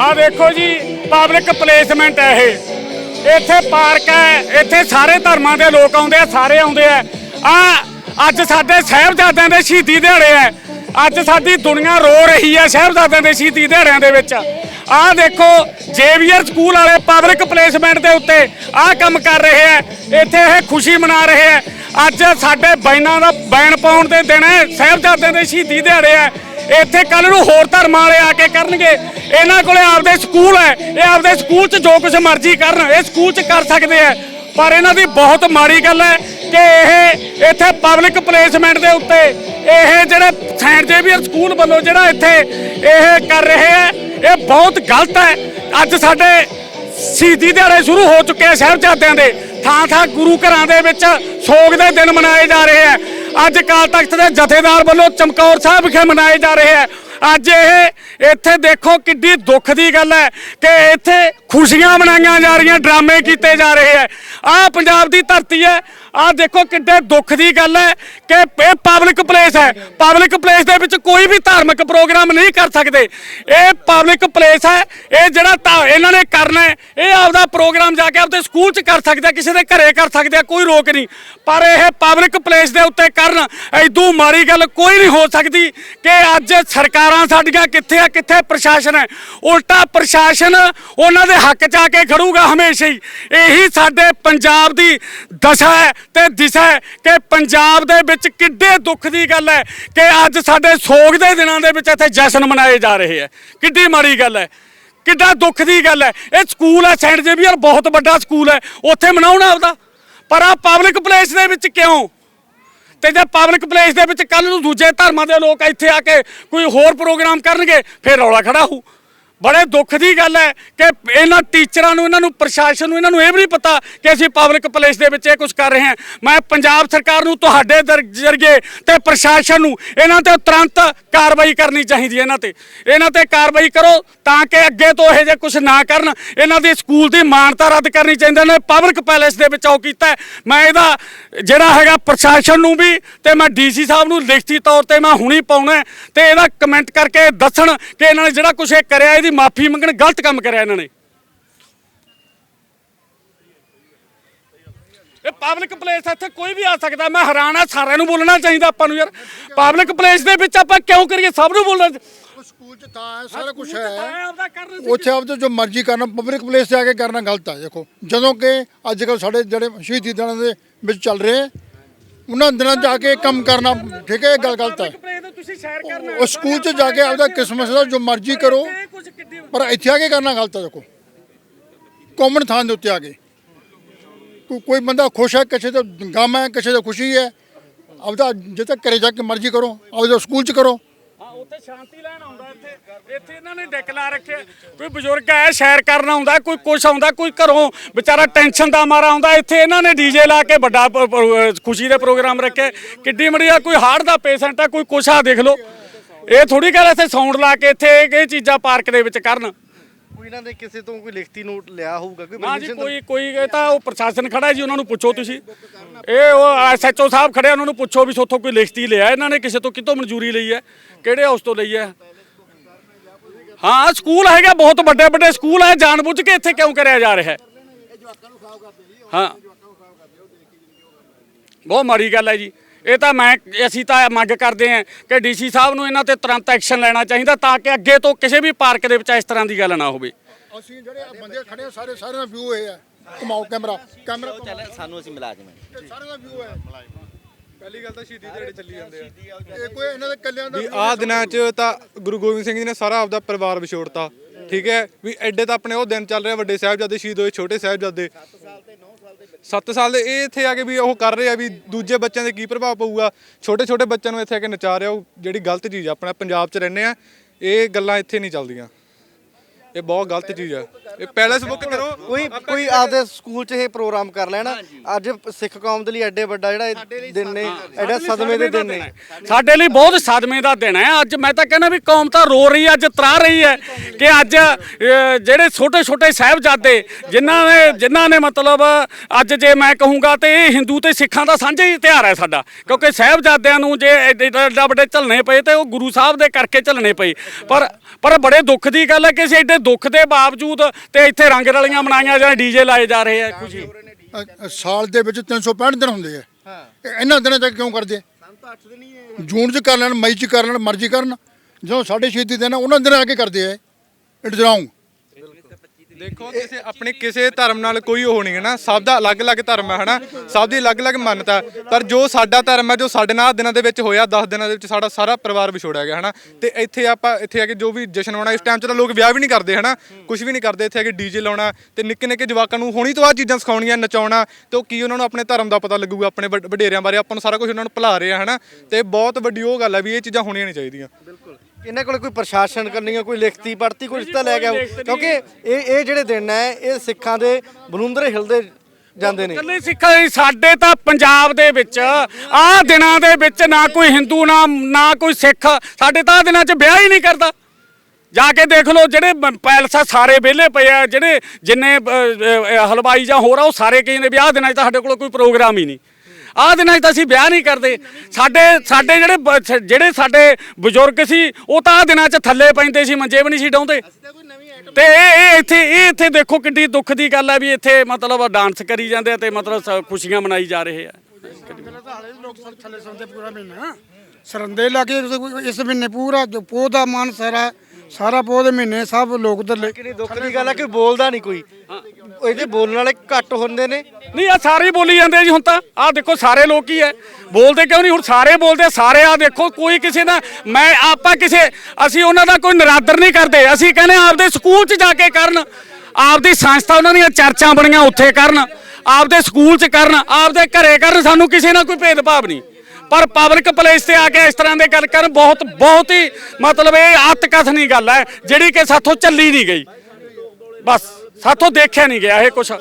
ਆ ਦੇਖੋ ਜੀ ਪਬਲਿਕ ਪਲੇਸਮੈਂਟ ਹੈ ਇਹ। ਇੱਥੇ ਪਾਰਕ ਹੈ, ਇੱਥੇ ਸਾਰੇ ਧਰਮਾਂ ਦੇ ਲੋਕ ਆਉਂਦੇ ਆ, ਸਾਰੇ ਆਉਂਦੇ ਆ। ਆ, ਅੱਜ ਸਾਡੇ ਸਾਹਿਬਜ਼ਾਦਿਆਂ ਦੇ ਸ਼ਹੀਦੀ ਦਿਹਾੜੇ ਹੈ। ਅੱਜ ਸਾਡੀ ਦੁਨੀਆ ਰੋ ਰਹੀ ਹੈ ਸਾਹਿਬਜ਼ਾਦਿਆਂ ਦੇ ਸ਼ਹੀਦੀ ਦਿਹਾੜਿਆਂ ਦੇ ਵਿੱਚ। ਆਹ ਦੇਖੋ ਜੇਵੀਅਰ ਸਕੂਲ ਵਾਲੇ ਪਬਲਿਕ ਪਲੇਸਮੈਂਟ ਦੇ ਉੱਤੇ ਆਹ ਕੰਮ ਕਰ ਰਹੇ ਆ ਇੱਥੇ ਇਹ ਖੁਸ਼ੀ ਮਨਾ ਰਹੇ ਆ ਅੱਜ ਸਾਡੇ ਬੈਨਾਂ ਦਾ ਬੈਨ ਪਾਉਣ ਦੇ ਦਿਨ ਹੈ, ਸਾਹਿਬਜ਼ਾਦਿਆਂ ਦੇ ਸ਼ਹੀਦੀ ਦਿਹਾੜੇ ਹੈ। ਇੱਥੇ ਕੱਲ ਨੂੰ ਹੋਰ ਧਰਮਾਂ ਵਾਲੇ ਆ ਕੇ ਕਰਨਗੇ। ਇਹਨਾਂ ਕੋਲੇ ਆਪਦੇ ਸਕੂਲ ਹੈ। ਇਹ ਆਪਦੇ ਸਕੂਲ 'ਚ ਜੋ ਕੁਝ ਮਰਜ਼ੀ ਕਰਨ, ਇਹ ਸਕੂਲ 'ਚ ਕਰ ਸਕਦੇ ਆ ਪਰ ਇਹਨਾਂ ਦੀ ਬਹੁਤ ਮਾੜੀ ਗੱਲ ਹੈ ਕਿ ਇਹ ਇੱਥੇ ਪਬਲਿਕ ਪਲੇਸਮੈਂਟ ਦੇ ਉੱਤੇ ਇਹ ਜਿਹੜੇ ਸੈਂਟ ਜੇਵੀਅਰ ਸਕੂਲ ਵੱਲੋਂ ਜਿਹੜਾ ਇੱਥੇ ਇਹ ਕਰ ਰਹੇ ਹੈ, ਇਹ ਬਹੁਤ ਗਲਤ ਹੈ। ਅੱਜ ਸਾਡੇ ਸ਼ਹੀਦੀ ਦਿਹਾੜੇ ਸ਼ੁਰੂ ਹੋ ਚੁੱਕੇ ਆ ਸਾਹਿਬਜ਼ਾਦਿਆਂ ਦੇ। ਥਾਂ ਥਾਂ ਗੁਰੂ ਘਰਾਂ ਦੇ ਵਿੱਚ ਸੋਗ ਦੇ ਦਿਨ ਮਨਾਏ ਜਾ ਰਹੇ ਆ ਅੱਜ ਅਕਾਲ ਤਖਤ ਦੇ ਜਥੇਦਾਰ ਵੱਲੋਂ ਚਮਕੌਰ ਸਾਹਿਬ ਵਿਖੇ ਮਨਾਏ ਜਾ ਰਹੇ ਹੈ। ਅੱਜ ਇਹ, ਇੱਥੇ ਦੇਖੋ ਕਿੱਡੀ ਦੁੱਖ ਦੀ ਗੱਲ ਹੈ ਕਿ ਇੱਥੇ ਖੁਸ਼ੀਆਂ ਮਨਾਈਆਂ ਜਾ ਰਹੀਆਂ, ਡਰਾਮੇ ਕੀਤੇ ਜਾ ਰਹੇ ਹੈ। ਆਹ ਪੰਜਾਬ ਦੀ ਧਰਤੀ ਹੈ ਆਹ ਦੇਖੋ ਕਿੱਡੇ ਦੁੱਖ ਦੀ ਗੱਲ ਹੈ ਕਿ ਇਹ ਪਬਲਿਕ ਪਲੇਸ ਹੈ। ਪਬਲਿਕ ਪਲੇਸ ਦੇ ਵਿੱਚ ਕੋਈ ਵੀ ਧਾਰਮਿਕ ਪ੍ਰੋਗਰਾਮ ਨਹੀਂ ਕਰ ਸਕਦੇ। ਇਹ ਪਬਲਿਕ ਪਲੇਸ ਹੈ। ਇਹ ਜਿਹੜਾ ਤਾਂ ਇਹਨਾਂ ਨੇ ਕਰਨਾ ਇਹ ਆਪਦਾ ਪ੍ਰੋਗਰਾਮ ਜਾ ਕੇ ਆਪਦੇ ਸਕੂਲ 'ਚ ਕਰ ਸਕਦੇ ਕਿਸੇ ਦੇ ਘਰੇ ਕਰ ਸਕਦੇ ਕੋਈ ਰੋਕ ਨਹੀਂ। ਪਰ ਇਹ ਪਬਲਿਕ ਪਲੇਸ ਦੇ ਉੱਤੇ ਕਰਨ ਐਦੂ ਮਾੜੀ ਗੱਲ ਕੋਈ ਨਹੀਂ ਹੋ ਸਕਦੀ ਕਿ ਅੱਜ ਸਰਕਾਰਾਂ ਸਾਡੀਆਂ ਕਿੱਥੇ ਆ, ਕਿੱਥੇ ਪ੍ਰਸ਼ਾਸਨ ਹੈ। ਉਲਟਾ ਪ੍ਰਸ਼ਾਸਨ ਉਹਨਾਂ ਦੇ ਹੱਕ 'ਚ ਆ ਕੇ ਖੜੂਗਾ ਹਮੇਸ਼ਾ ਹੀ। ਇਹੀ ਸਾਡੇ ਪੰਜਾਬ ਦੀ ਦਸ਼ਾ ਹੈ। ਤੇ ਦਿਸ਼ਾ ਹੈ ਕਿ ਪੰਜਾਬ ਦੇ ਵਿੱਚ ਕਿੱਡੇ ਦੁੱਖ ਦੀ ਗੱਲ ਹੈ ਕਿ ਅੱਜ ਸਾਡੇ ਸੋਗ ਦੇ ਦਿਨਾਂ ਦੇ ਵਿੱਚ ਇੱਥੇ ਜਸ਼ਨ ਮਨਾਏ ਜਾ ਰਹੇ ਹੈ। ਕਿੱਡੀ ਮਾੜੀ ਗੱਲ ਹੈ। ਕਿੱਡਾ ਦੁੱਖ ਦੀ ਗੱਲ ਹੈ। ਇਹ ਸਕੂਲ ਹੈ, ਸੈਂਟ ਜੇਵੀਅਰ ਬਹੁਤ ਵੱਡਾ ਸਕੂਲ ਹੈ। ਉੱਥੇ ਮਨਾਉਣਾ ਆਪਦਾ। ਪਰ ਆ ਪਬਲਿਕ ਪਲੇਸ ਦੇ ਵਿੱਚ ਕਿਉਂ? ਤੇ ਜੇ ਪਬਲਿਕ ਪਲੇਸ ਦੇ ਵਿੱਚ ਕੱਲ ਨੂੰ ਦੂਜੇ ਧਰਮਾਂ ਦੇ ਲੋਕ ਇੱਥੇ ਆ ਕੇ ਕੋਈ ਹੋਰ ਪ੍ਰੋਗਰਾਮ ਕਰਨਗੇ, ਫਿਰ ਰੌਲਾ ਖੜਾ ਹੋਊ। ਬੜੇ ਦੁੱਖ ਦੀ ਗੱਲ ਹੈ ਕਿ ਇਹਨਾਂ ਟੀਚਰਾਂ ਨੂੰ, ਇਹਨਾਂ ਨੂੰ, ਪ੍ਰਸ਼ਾਸਨ ਨੂੰ, ਇਹਨਾਂ ਨੂੰ ਇਹ ਵੀ ਨਹੀਂ ਪਤਾ ਕਿ ਅਸੀਂ ਪਬਲਿਕ ਪਲੇਸ ਦੇ ਵਿੱਚ ਇਹ ਕੁਝ ਕਰ ਰਹੇ ਹਾਂ। ਮੈਂ ਪੰਜਾਬ ਸਰਕਾਰ ਨੂੰ, ਤੁਹਾਡੇ ਦਰ- ਜ਼ਰੀਏ ਤੇ ਪ੍ਰਸ਼ਾਸਨ ਨੂੰ ਇਹਨਾਂ ਤੇ ਤੁਰੰਤ ਕਾਰਵਾਈ ਕਰਨੀ ਚਾਹੀਦੀ ਹੈ ਇਹਨਾਂ ਤੇ। ਇਹਨਾਂ ਤੇ ਕਾਰਵਾਈ ਕਰੋ ਤਾਂ ਕਿ ਅੱਗੇ ਤੋਂ ਇਹ ਜੇ ਕੁਝ ਨਾ ਕਰਨ, ਇਹਨਾਂ ਦੇ ਸਕੂਲ ਦੀ ਮਾਨਤਾ ਰੱਦ ਕਰਨੀ ਚਾਹੀਦੀ ਹੈ। ਪਬਲਿਕ ਪੈਲੇਸ ਦੇ ਵਿੱਚ ਉਹ ਕੀਤਾ ਮੈਂ ਇਹਦਾ ਜਿਹੜਾ ਹੈਗਾ ਪ੍ਰਸ਼ਾਸਨ ਨੂੰ ਵੀ ਤੇ ਮੈਂ ਡੀਸੀ ਸਾਹਿਬ ਨੂੰ ਲਿਖਤੀ ਤੌਰ ਤੇ ਮੈਂ ਹੁਣੀ ਪਾਉਣਾ ਹੈ ਤੇ ਇਹਦਾ ਕਮੈਂਟ ਕਰਕੇ ਦੱਸਣ ਕਿ ਇਹਨਾਂ ਨੇ ਜਿਹੜਾ ਕੁਝ ਇਹ ਕਰਿਆ, ਇਹਦੀ ਮਾਫੀ ਮੰਗਣ ਗਲਤ ਕੰਮ ਕਰਿਆ ਇਹਨਾਂ ਨੇ। ਇਹ ਪਬਲਿਕ ਪਲੇਸ ਇੱਥੇ ਕੋਈ ਵੀ ਆ ਸਕਦਾ। ਮੈਂ ਹੈਰਾਨ ਆ ਸਾਰਿਆਂ ਨੂੰ ਬੋਲਣਾ ਚਾਹੀਦਾ ਆਪਾਂ ਨੂੰ ਯਾਰ। ਪਬਲਿਕ ਪਲੇਸ ਦੇ ਵਿੱਚ ਆਪਾਂ ਕਿਉਂ ਕਰੀਏ? ਸਭ ਨੂੰ ਬੋਲਣਾ ਸਕੂਲ ਚ ਤਾਂ ਹੈ ਸਾਰਾ ਕੁਝ ਹੈ। ਉੱਥੇ ਆਪ ਜੋ ਮਰਜ਼ੀ ਕਰਨਾ ਪਬਲਿਕ ਪਲੇਸ ਤੇ ਆ ਕੇ ਕਰਨਾ ਗਲਤ ਹੈ ਦੇਖੋ। ਜਦੋਂ ਕਿ ਅੱਜ ਕੱਲ ਸਾਡੇ ਜਿਹੜੇ ਸ਼ਹੀਦੀ ਦਿਨਾਂ ਦੇ ਵਿੱਚ ਚੱਲ ਰਹੇ ਉਹਨਾਂ ਦਿਨਾਂ 'ਚ ਆ ਕੇ ਕੰਮ ਕਰਨਾ ਠੀਕ ਹੈ ਇਹ ਗੱਲ ਗਲਤ ਹੈ। ਪਬਲਿਕ ਪਲੇਸ ਤੇ ਤੁਸੀਂ ਸ਼ੇਅਰ ਕਰਨਾ। ਉਹ ਸਕੂਲ 'ਚ ਜਾ ਕੇ ਆਪਦਾ ਕਿਸਮਤ ਦਾ ਜੋ ਮਰਜ਼ੀ ਕਰੋ ਪਰ ਇੱਥੇ ਆ ਕੇ ਕਰਨਾ ਗਲਤ ਹੈ ਦੇਖੋ। ਕਾਮਨ ਥਾਂ ਦੇ ਉੱਤੇ ਆ ਕੇ। ਕੋਈ ਬੰਦਾ ਖੁਸ਼ ਹੈ, ਕਿਸੇ ਦਾ ਗਮ ਹੈ, ਕਿਸੇ ਦਾ ਖੁਸ਼ੀ ਹੈ, ਆਪਦਾ ਜਿੱਥੇ ਘਰੇ ਜਾ ਕੇ ਮਰਜ਼ੀ ਕਰੋ, ਆਪਦਾ ਸਕੂਲ 'ਚ ਕਰੋ। ਉੱਥੇ ਸ਼ਾਂਤੀ ਲੈਣ ਆਉਂਦਾ ਇੱਥੇ। ਇੱਥੇ ਇਹਨਾਂ ਨੇ ਡਿੱਕ ਲਾ ਰੱਖਿਆ। ਕੋਈ ਬਜ਼ੁਰਗ ਹੈ, ਸੈਰ ਕਰਨ ਆਉਂਦਾ, ਕੋਈ ਕੁਛ ਆਉਂਦਾ, ਕੋਈ ਘਰੋਂ ਵਿਚਾਰਾ ਟੈਨਸ਼ਨ ਦਾ ਮਾਰਾ ਆਉਂਦਾ। ਇੱਥੇ ਇਹਨਾਂ ਨੇ ਡੀਜੇ ਲਾ ਕੇ ਵੱਡਾ ਖੁਸ਼ੀ ਦੇ ਪ੍ਰੋਗਰਾਮ ਰੱਖੇ। ਕਿੱਡੀ ਮੜੀਆ ਕੋਈ ਹਾਰਟ ਦਾ ਪੇਸ਼ੈਂਟ ਆ ਕੋਈ ਕੁਛ ਆ ਦੇਖ ਲਓ। ਇਹ ਥੋੜੀ ਗੱਲ ਇੱਥੇ ਸਾਊਂਡ ਲਾ ਕੇ ਇੱਥੇ ਇਹ ਚੀਜ਼ਾਂ ਪਾਰਕ ਦੇ ਵਿੱਚ ਕਰਨ। ਕੋਈ ਇਹਨਾਂ ਦੇ ਕਿਸੇ ਤੋਂ ਕੋਈ ਲਿਖਤੀ ਨੋਟ ਲਿਆ ਹੋਊਗਾ ਕੋਈ ਨਾ ਜੀ permission ਕੋਈ ਕੋਈ ਇਹ ਤਾਂ ਉਹ ਪ੍ਰਸ਼ਾਸਨ ਖੜਾ ਜੀ ਉਹਨਾਂ ਨੂੰ ਪੁੱਛੋ ਤੁਸੀਂ। ਇਹ ਉਹ ਐਸਐਚਓ ਸਾਹਿਬ ਖੜੇ ਉਹਨਾਂ ਨੂੰ ਪੁੱਛੋ ਵੀ ਸੋਥੋਂ ਕੋਈ ਲਿਖਤੀ ਲਿਆ ਇਹਨਾਂ ਨੇ ਕਿਸੇ ਤੋਂ ਕਿਤੋਂ ਮਨਜ਼ੂਰੀ ਲਈ ਹੈ? ਕਿਹੜੇ ਹਾਊਸ ਤੋਂ ਲਈ ਹੈ? ਹਾਂ ਸਕੂਲ ਹੈਗਾ ਬਹੁਤ ਵੱਡੇ ਵੱਡੇ ਸਕੂਲ ਹੈ ਜਾਣਬੁੱਝ ਕੇ ਇੱਥੇ ਕਿਉਂ ਕਰਿਆ ਜਾ ਰਿਹਾ ਹੈ? ਹਾਂ। ਬਹੁਤ ਮਾੜੀ ਗੱਲ ਹੈ ਜੀ। ਇਹ ਤਾਂ ਮੈਂ ਅਸੀਂ ਤਾਂ ਮੰਗ ਕਰਦੇ ਹਾਂ ਕਿ ਡੀਸੀ ਸਾਹਿਬ ਨੂੰ ਇਹਨਾਂ ਤੇ ਤੁਰੰਤ ਐਕਸ਼ਨ ਲੈਣਾ ਚਾਹੀਦਾ ਤਾਂ ਕਿ ਅੱਗੇ ਤੋਂ ਕਿਸੇ ਵੀ ਪਾਰਕ ਦੇ ਵਿੱਚ ਇਸ ਤਰ੍ਹਾਂ ਦੀ ਗੱਲ ਨਾ ਹੋਵੇ। ਅਸੀਂ ਜਿਹੜੇ ਆਹ ਬੰਦੇ ਖੜੇ ਆ, ਸਾਰੇ ਸਾਰੇ ਦਾ ਵਿਊ ਇਹ ਹੈ। ਘੁਮਾਓ ਕੈਮਰਾ ਕੈਮਰਾ ਚੱਲ ਸਾਨੂੰ ਅਸੀਂ ਮੁਲਾਜ਼ਮ ਹਾਂ। ਘੁਮਾਓ। ਸਾਰੇ ਦਾ ਵਿਊ ਹੈ। ਪਹਿਲੀ ਗੱਲ ਤਾਂ ਸ਼ਹੀਦੀ ਦਿਹਾੜੇ ਚੱਲੀ ਜਾਂਦੇ ਆ। ਇਹ ਕੋਈ ਇਹਨਾਂ ਦੇ ਕੱਲਿਆਂ ਦਾ ਵੀ ਆਹ ਦਿਨਾਂ 'ਚ ਤਾਂ ਗੁਰੂ ਗੋਬਿੰਦ ਸਿੰਘ ਜੀ ਨੇ ਸਾਰਾ ਆਪਦਾ ਪਰਿਵਾਰ ਵਿਛੋੜਤਾ। ਠੀਕ ਹੈ? ਵੀ ਐਡੇ ਤਾਂ ਆਪਣੇ ਉਹ ਦਿਨ ਚੱਲ ਰਿਹਾ ਵੱਡੇ ਸਾਹਿਬਜ਼ਾਦੇ ਸ਼ਹੀਦ ਹੋਏ ਛੋਟੇ ਸਾਹਿਬਜ਼ਾਦੇ। 7 ਸਾਲ ਦੇ, ਇਹ ਇੱਥੇ ਆ ਕੇ ਵੀ ਉਹ ਕਰ ਰਹੇ ਆ ਵੀ ਦੂਜੇ ਬੱਚਿਆਂ ਦੇ ਕੀ ਪ੍ਰਭਾਵ ਪਊਗਾ। ਛੋਟੇ ਛੋਟੇ ਬੱਚਿਆਂ ਨੂੰ ਇੱਥੇ ਆ ਕੇ ਨਚਾ ਰਿਹਾ ਉਹ, ਜਿਹੜੀ ਗਲਤ ਚੀਜ਼ ਆ, ਆਪਣਾ ਪੰਜਾਬ 'ਚ ਰਹਿੰਦੇ ਆ, ਇਹ ਗੱਲਾਂ ਇੱਥੇ ਨਹੀਂ ਚੱਲਦੀਆਂ। ਇਹ ਬਹੁਤ ਗਲਤ ਚੀਜ਼ ਆ। ਇਹ ਪੈਲੇਸ ਬੁੱਕ ਕਰੋ। ਕੋਈ ਕੋਈ ਆਪਦੇ ਸਕੂਲ 'ਚ ਇਹ ਪ੍ਰੋਗਰਾਮ ਕਰ ਲੈਣ। ਅੱਜ ਸਿੱਖ ਕੌਮ ਦੇ ਲਈ ਐਡੇ ਵੱਡਾ ਜਿਹੜਾ ਇਹ ਦਿਨ ਨੇ ਐਡਾ ਸਦਮੇ ਦੇ ਦਿਨ ਨੇ। ਸਾਡੇ ਲਈ ਬਹੁਤ ਸਦਮੇ ਦਾ ਦਿਨ ਹੈ। ਅੱਜ ਮੈਂ ਤਾਂ ਕਹਿੰਦਾ ਵੀ ਕੌਮ ਤਾਂ ਰੋ ਰਹੀ ਹੈ ਅੱਜ ਤਰਾ ਰਹੀ ਹੈ ਕਿ ਅੱਜ ਜਿਹੜੇ ਛੋਟੇ ਛੋਟੇ ਸਾਹਿਬਜ਼ਾਦੇ ਜਿਨ੍ਹਾਂ ਨੇ ਜਿਨ੍ਹਾਂ ਨੇ ਮਤਲਬ ਅੱਜ ਜੇ ਮੈਂ ਕਹੂੰਗਾ ਤੇ ਇਹ ਹਿੰਦੂ ਤੇ ਸਿੱਖਾਂ ਦਾ ਸਾਂਝਾ ਹੀ ਤਿਉਹਾਰ ਹੈ ਸਾਡਾ। ਕਿਉਂਕਿ ਸਾਹਿਬਜ਼ਾਦਿਆਂ ਨੂੰ ਜੇ ਐਡੇ ਐਡਾ ਵੱਡੇ ਝੱਲਣੇ ਪਏ ਤੇ ਉਹ ਗੁਰੂ ਸਾਹਿਬ ਦੇ ਕਰਕੇ ਝੱਲਣੇ ਪਏ। ਪਰ ਪਰ ਬੜੇ ਦੁੱਖ ਦੀ ਗੱਲ ਹੈ ਕਿ ਅਸੀਂ ਐਡੇ ਦੁੱਖ ਦੇ ਬਾਵਜੂਦ ਤੇ ਇੱਥੇ ਰੰਗ ਰਲੀਆਂ ਮਨਾਈਆਂ ਜਾਂ ਡੀਜੇ ਲਾਏ ਜਾ ਰਹੇ ਆ ਖੁਸ਼ੀ ਅ- ਅ- ਸਾਲ ਦੇ ਵਿੱਚ 365 ਦਿਨ ਹੁੰਦੇ ਆ। ਇਹ ਇਹਨਾਂ ਦਿਨਾਂ ਤੱਕ ਕਿਉਂ ਕਰਦੇ ਜੂਨ 'ਚ ਕਰ ਲੈਣ ਮਈ 'ਚ ਕਰ ਲੈਣ ਮਰਜ਼ੀ ਕਰਨ। ਜਦੋਂ ਸਾਡੇ ਸ਼ਹੀਦੀ ਦਿਨ ਆ, ਉਹਨਾਂ ਦਿਨਾਂ ਆ ਕੇ ਕਰਦੇ ਆ ਇਟਸ ਰੋਂਗ ਦੇਖੋ ਕਿਸੇ ਆਪਣੇ ਕਿਸੇ ਧਰਮ ਨਾਲ ਕੋਈ ਉਹ ਨਹੀਂ ਹੈ ਨਾ, ਸਭ ਦਾ ਅਲੱਗ-ਅਲੱਗ ਧਰਮ ਹੈ, ਹਨਾ? ਸਭ ਦੀ ਅਲੱਗ-ਅਲੱਗ ਮੰਨਤਾ ਹੈ। ਪਰ ਜੋ ਸਾਡਾ ਧਰਮ ਹੈ, ਜੋ ਸਾਡੇ ਨਾਲ ਦਿਨਾਂ ਦੇ ਵਿੱਚ ਹੋਇਆ 10 ਦਿਨਾਂ ਦੇ ਵਿੱਚ ਸਾਡਾ ਸਾਰਾ ਪਰਿਵਾਰ ਵਿਛੋੜਿਆ ਗਿਆ, ਹਨਾ? ਤੇ ਇੱਥੇ ਆਪਾਂ, ਇੱਥੇ ਆ ਕੇ ਜੋ ਵੀ ਜਸ਼ਨ ਮਨਾਉਣਾ ਇਸ ਟਾਈਮ 'ਚ ਤਾਂ ਲੋਕ ਵਿਆਹ ਵੀ ਨਹੀਂ ਕਰਦੇ, ਹਨਾ? ਕੁਝ ਵੀ ਨਹੀਂ ਕਰਦੇ, ਇੱਥੇ ਆ ਕੇ ਡੀਜੇ ਲਾਉਣਾ ਤੇ ਨਿੱਕੇ ਨਿੱਕੇ ਜਵਾਕਾਂ ਨੂੰ ਹੁਣੀ ਤੋਂ ਆਹ ਚੀਜ਼ਾਂ ਸਿਖਾਉਣੀਆਂ, ਨਚਾਉਣਾ ਤੇ ਉਹ ਕੀ ਉਹਨਾਂ ਨੂੰ ਆਪਣੇ ਧਰਮ ਦਾ ਪਤਾ ਲੱਗੂਗਾ, ਆਪਣੇ ਵੱਡ- ਵਡੇਰਿਆਂ ਬਾਰੇ ਆਪਾਂ ਨੂੰ ਸਾਰਾ ਕੁਝ ਉਹਨਾਂ ਨੂੰ ਭੁਲਾ ਰਹੇ ਆ, ਹਨਾ? ਤੇ ਬਹੁਤ ਵੱਡੀ ਉਹ ਗੱਲ ਹੈ ਵੀ ਇਹ ਚੀਜ਼ਾਂ ਹੋਣੀਆਂ ਨਹੀਂ ਚਾਹੀਦੀਆਂ। ਬਿਲਕੁਲ। ਇਹਨਾਂ ਕੋਲ ਕੋਈ ਪ੍ਰਸ਼ਾਸਨ ਕਰਨੀ ਹੈ ਕੋਈ ਲਿਖਤੀ ਪੜਤੀ ਕੁਝ ਤਾਂ ਲੈ ਕੇ ਆਓ ਕਿਉਂਕਿ ਇਹ ਇਹ ਜਿਹੜੇ ਦਿਨ ਹੈ ਇਹ ਸਿੱਖਾਂ ਦੇ ਬਲੁੰਦਰੇ ਹਿਲਦੇ ਜਾਂਦੇ ਨੇ। ਕੱਲੇ ਸਿੱਖਾਂ ਦੀ ਸਾਡੇ ਤਾਂ ਪੰਜਾਬ ਦੇ ਵਿੱਚ ਆਹ ਦਿਨਾਂ ਦੇ ਵਿੱਚ ਨਾ ਕੋਈ ਹਿੰਦੂ ਨਾ ਨਾ ਕੋਈ ਸਿੱਖ ਸਾਡੇ ਤਾਂ ਆਹ ਦਿਨਾਂ 'ਚ ਵਿਆਹ ਹੀ ਨਹੀਂ ਕਰਦਾ। ਜਾ ਕੇ ਦੇਖ ਲਓ ਜਿਹੜੇ ਪੈਲਸ ਸਾਰੇ ਵਿਹਲੇ ਪਏ ਆ ਜਿਹੜੇ ਜਿੰਨੇ ਹਲਵਾਈ ਜਾਂ ਹੋਰ ਆ ਉਹ ਸਾਰੇ ਕਹਿੰਦੇ ਵਿਆਹ ਦਿਨਾਂ 'ਚ ਤਾਂ ਸਾਡੇ ਕੋਲ ਕੋਈ ਪ੍ਰੋਗਰਾਮ ਹੀ ਨਹੀਂ। ਆਹ ਦਿਨਾਂ 'ਚ ਤਾਂ ਅਸੀਂ ਵਿਆਹ ਨਹੀਂ ਕਰਦੇ। ਸਾਡੇ ਸਾਡੇ ਜਿਹੜੇ ਬ- ਜਿਹੜੇ ਸਾਡੇ ਬਜ਼ੁਰਗ ਸੀ ਉਹ ਤਾਂ ਆਹ ਦਿਨਾਂ 'ਚ ਥੱਲੇ ਪੈਂਦੇ ਸੀ ਮੰਜੇ ਵੀ ਨਹੀਂ ਸੀ ਡਾਉਂਦੇ। ਤੇ ਇਹ ਇਹ ਇੱਥੇ ਇਹ ਇੱਥੇ ਦੇਖੋ ਕਿੰਨੀ ਦੁੱਖ ਦੀ ਗੱਲ ਹੈ ਵੀ ਇੱਥੇ ਮਤਲਬ ਡਾਂਸ ਕਰੀ ਜਾਂਦੇ ਆ ਤੇ ਮਤਲਬ ਸ- ਖੁਸ਼ੀਆਂ ਮਨਾਈ ਜਾ ਰਹੇ ਆ। ਲੋਕ ਸਰ ਥੱਲੇ ਸੌਂਦੇ ਪੂਰਾ ਮਹੀਨਾ। ਸਰੰਦੇ ਲਾ ਕੇ ਇਸ ਮਹੀਨੇ ਪੂਰਾ ਜੋ ਪੋਹ ਦਾ ਮਾਨ ਸਾਰਾ ਸਾਰਾ ਪੋਹ ਦੇ ਮਹੀਨੇ ਸਭ ਲੋਕ ਥੱਲੇ ਕਿੰਨੀ ਦੁੱਖ ਦੀ ਗੱਲ ਹੈ ਕਿ ਬੋਲਦਾ ਨਹੀਂ ਕੋਈ? ਇਹਦੇ ਬੋਲਣ ਵਾਲੇ ਘੱਟ ਹੁੰਦੇ ਨੇ। ਨਹੀਂ ਆ ਸਾਰੇ ਹੀ ਬੋਲੀ ਜਾਂਦੇ ਆ ਜੀ ਹੁਣ ਤਾਂ। ਆਹ ਦੇਖੋ ਸਾਰੇ ਲੋਕ ਹੀ ਐ ਬੋਲਦੇ ਕਿਉਂ ਨਹੀਂ? ਹੁਣ ਸਾਰੇ ਬੋਲਦੇ ਆ, ਸਾਰੇ ਆ ਦੇਖੋ ਕੋਈ ਕਿਸੇ ਦਾ ਮੈਂ ਆਪਾਂ ਕਿਸੇ ਅਸੀਂ ਉਹਨਾਂ ਦਾ ਕੋਈ ਨਿਰਾਦਰ ਨਹੀਂ ਕਰਦੇ। ਅਸੀਂ ਕਹਿੰਦੇ ਆਪਦੇ ਸਕੂਲ 'ਚ ਜਾ ਕੇ ਕਰਨ। ਆਪਦੀ ਸੰਸਥਾ ਉਹਨਾਂ ਦੀਆਂ ਚਰਚਾਂ ਬਣੀਆਂ ਉੱਥੇ ਕਰਨ। ਆਪਦੇ ਸਕੂਲ 'ਚ ਕਰਨ। ਆਪਦੇ ਘਰੇ ਕਰਨ। ਸਾਨੂੰ ਕਿਸੇ ਨਾਲ ਕੋਈ ਭੇਦਭਾਵ ਨਹੀਂ। ਪਰ ਪਬਲਿਕ ਪਲੇਸ ਤੇ ਆ ਕੇ ਇਸ ਤਰ੍ਹਾਂ ਦੇ ਗੱਲ ਕਰਨ ਬਹੁਤ ਬਹੁਤ ਹੀ ਮਤਲਬ ਇਹ ਅੱਤ ਗੱਲ ਹੈ, ਜਿਹੜੀ ਕਿ ਸਾਥੋਂ ਚੱਲੀ ਨਹੀਂ ਗਈ। ਬਸ, ਸਾਥੋਂ ਦੇਖਿਆ ਨਹੀਂ ਗਿਆ ਇਹ ਕੁਛ।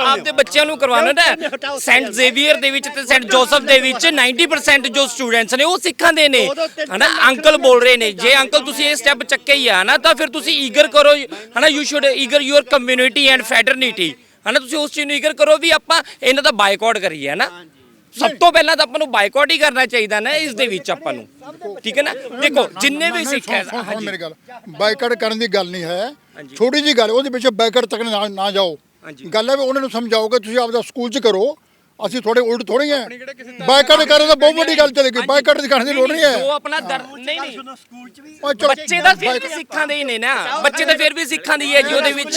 ਆਪਦੇ ਬੱਚਿਆਂ ਨੂੰ ਕਰਵਾਉਣਾ ਨਾ। ਸੈਂਟ ਜ਼ੇਵੀਅਰ ਦੇ ਵਿੱਚ ਤੇ ਸੈਂਟ ਜੋਸਫ ਦੇ ਵਿੱਚ 90% ਜੋ ਸਟੂਡੈਂਟਸ ਨੇ, ਉਹ ਸਿੱਖਾਂ ਦੇ ਨੇ। ਹਨਾ, ਅੰਕਲ ਬੋਲ ਰਹੇ ਨੇ। ਜੇ ਅੰਕਲ ਤੁਸੀਂ ਇਹ ਸਟੈਪ ਚੱਕੇ ਹੀ ਆ ਨਾ ਤਾਂ ਫਿਰ ਤੁਸੀਂ ਈਗਰ ਕਰੋ, ਹਨਾ you should eager your community and fraternity ਹਨਾ ਤੁਸੀਂ ਉਸ ਚੀਜ਼ ਨੂੰ ਈਗਰ ਕਰੋ ਵੀ ਆਪਾਂ ਇਹਨਾਂ ਦਾ ਬਾਈਕਾਟ ਕਰੀਏ ਹਨਾ? ਸਭ ਤੋਂ ਪਹਿਲਾਂ ਤਾਂ ਆਪਾਂ ਨੂੰ ਬਾਈਕਾਟ ਹੀ ਕਰਨਾ ਚਾਹੀਦਾ ਨਾ ਇਸ ਦੇ ਵਿੱਚ ਆਪਾਂ ਨੂੰ। ਠੀਕ ਹੈ ਨਾ? ਦੇਖੋ ਜਿੰਨੇ ਵੀ ਸਿੱਖ ਹੈ ਹਾਂਜੀ। ਮੇਰੀ ਗੱਲ। ਬਾਈਕਾਟ ਕਰਨ ਦੀ ਗੱਲ ਨਹੀਂ ਹੈ। ਛੋਟੀ ਜੀ ਗੱਲ ਉਹਦੇ ਵਿੱਚ ਬਾਈਕਾਟ ਤੱਕ ਨਾ ਜਾਓ। ਗੱਲ ਹੈ ਵੀ ਉਹਨਾਂ ਨੂੰ ਸਮਝਾਓ ਕਿ ਤੁਸੀਂ ਆਪਦਾ ਸਕੂਲ 'ਚ ਕਰੋ। ਅਸੀਂ ਥੋੜੇ ਉਲਟ ਥੋੜੀ ਹੈ। ਬਾਈਕਾਟ ਕਰਨ ਦਾ ਬਹੁਤ ਵੱਡੀ ਗੱਲ ਚਲੇਗੀ ਬਾਈਕਾਟ ਦੀ ਕਰਨ ਦੀ ਲੋੜ ਨਹੀਂ ਹੈ। ਆਪਣਾ ਦਰ ਨਹੀਂ ਨਹੀਂ। ਉਹ ਬੱਚੇ ਦਾ ਫਿਰ ਵੀ ਸਿੱਖਾਂ ਦੇ ਹੀ ਨੇ ਨਾ। ਬੱਚੇ ਤਾਂ ਫਿਰ ਵੀ ਸਿੱਖਾਂ ਦੇ ਹੀ ਹੈ ਜੀ ਉਹਦੇ ਵਿੱਚ।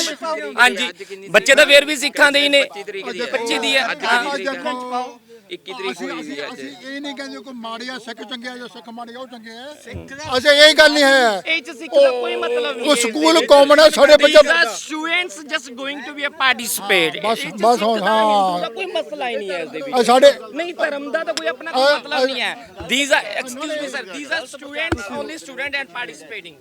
ਹਾਂਜੀ। ਬੱਚੇ ਤਾਂ ਫਿਰ ਵੀ ਸਿੱਖਾਂ ਦੇ ਹੀ ਨੇ। 25 ਦੀ ਹੈ? ਹਾਂ। 21 ਤਰੀਕ ਹੋਈ ਵੀ ਅੱਜ ਅਸੀਂ ਇਹ ਨਹੀਂ ਕਹਿੰਦੇ ਕੋਈ ਮਾੜੀਆ ਸਿੱਖ ਚੰਗੇ ਆ ਜਾਂ ਸਿੱਖ ਮਾੜੇ ਆ ਉਹ ਚੰਗੇ ਆ। ਅਸੀਂ ਇਹ ਗੱਲ ਨਹੀਂ ਹੈ। ਇਹ ਚ ਸਿੱਖ ਦਾ ਕੋਈ ਮਤਲਬ ਨਹੀਂ ਉਹ ਸਕੂਲ ਕਾਮਨ ਹੈ ਸਾਡੇ ਬੱਚੇ students just going to be a participate ਬਸ ਬਸ ਹੁਣ ਹਾਂ। ਕੋਈ ਮਸਲਾ ਹੀ ਨਹੀਂ ਹੈ ਇਸ ਦੇ ਆ ਵਿੱਚ। ਸਾਡੇ ਨਹੀਂ ਧਰਮ ਦਾ ਤਾਂ ਕੋਈ ਆਪਣਾ ਕੋਈ ਮਤਲਬ ਨਹੀਂ ਹੈ। These are excuse me sir these are students only student and participating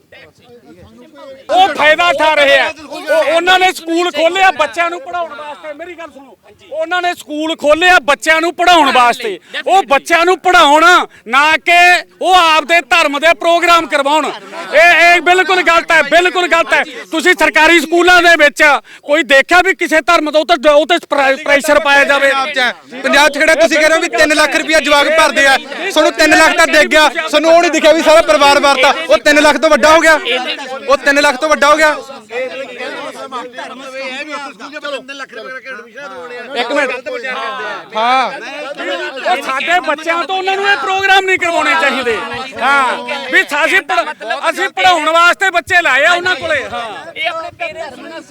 ਉਹ ਫਾਇਦਾ ਉਠਾ ਰਹੇ ਆ। ਉਹ ਉਹਨਾਂ ਨੇ ਸਕੂਲ ਖੋਲਿਆ ਬੱਚਿਆਂ ਨੂੰ ਪੜਾਉਣ ਵਾਸਤੇ। ਮੇਰੀ ਗੱਲ ਸੁਣੋ। ਉਹਨਾਂ ਨੇ ਸਕੂਲ ਖੋਲਿਆ ਬੱਚਿਆਂ ਨੂੰ ਪੜਾਉਣ ਵਾਸਤੇ। ਉਹ ਬੱਚਿਆਂ ਨੂੰ ਪੜਾਉਣ ਨਾ ਕਿ ਉਹ ਆਪਦੇ ਧਰਮ ਦੇ ਪ੍ਰੋਗਰਾਮ ਕਰਵਾਉਣ। ਇਹ ਇਹ ਬਿਲਕੁਲ ਗਲਤ ਹੈ ਬਿਲਕੁਲ ਗਲਤ ਹੈ। ਤੁਸੀਂ ਸਰਕਾਰੀ ਸਕੂਲਾਂ ਦੇ ਵਿੱਚ ਕੋਈ ਦੇਖਿਆ ਵੀ ਕਿਸੇ ਧਰਮ ਤੋਂ ਉਹ ਤੇ ਉਹ ਤੇ ਪ੍ਰੈਸ਼ਰ ਪਾਇਆ ਜਾਵੇ? ਪੰਜਾਬ 'ਚ ਹੈ। ਪੰਜਾਬ 'ਚ ਖੜੇ ਤੁਸੀਂ ਕਹਿ ਰਹੇ ਹੋ ਵੀ 3 ਲੱਖ ਰੁਪਇਆ ਜਵਾਕ ਭਰਦੇ ਆ? ਤੁਹਾਨੂੰ 3 ਲੱਖ ਤਾਂ ਡਿੱਗ ਗਿਆ। ਤੁਹਾਨੂੰ ਉਹ ਨਹੀਂ ਦਿਖਿਆ ਵੀ ਸਾਰਾ ਪਰਿਵਾਰ ਵਰਤਾ। ਉਹ 3 ਲੱਖ ਤੋਂ ਵੱਡਾ ਹੋ ਗਿਆ। ਉਹ 3 ਲੱਖ ਤੋਂ ਵੱਡਾ ਹੋ ਗਿਆ। ਇੱਕ ਮਿੰਟ। ਹਾਂ। ਉਹ ਸਾਡੇ ਬੱਚਿਆਂ ਤੋਂ ਉਹਨਾਂ ਨੂੰ ਇਹ ਪ੍ਰੋਗਰਾਮ ਨਹੀਂ ਕਰਵਾਉਣੇ ਚਾਹੀਦੇ। ਹਾਂ। ਵੀ ਅਸੀਂ ਅਸੀਂ ਪੜਾਉਣ ਵਾਸਤੇ ਬੱਚੇ ਲਾਏ ਆ ਉਹਨਾਂ ਕੋਲੇ। ਹਾਂ। ਇਹ ਆਪਣੇ ਪੇਰੈਂਟਸ ਨੂੰ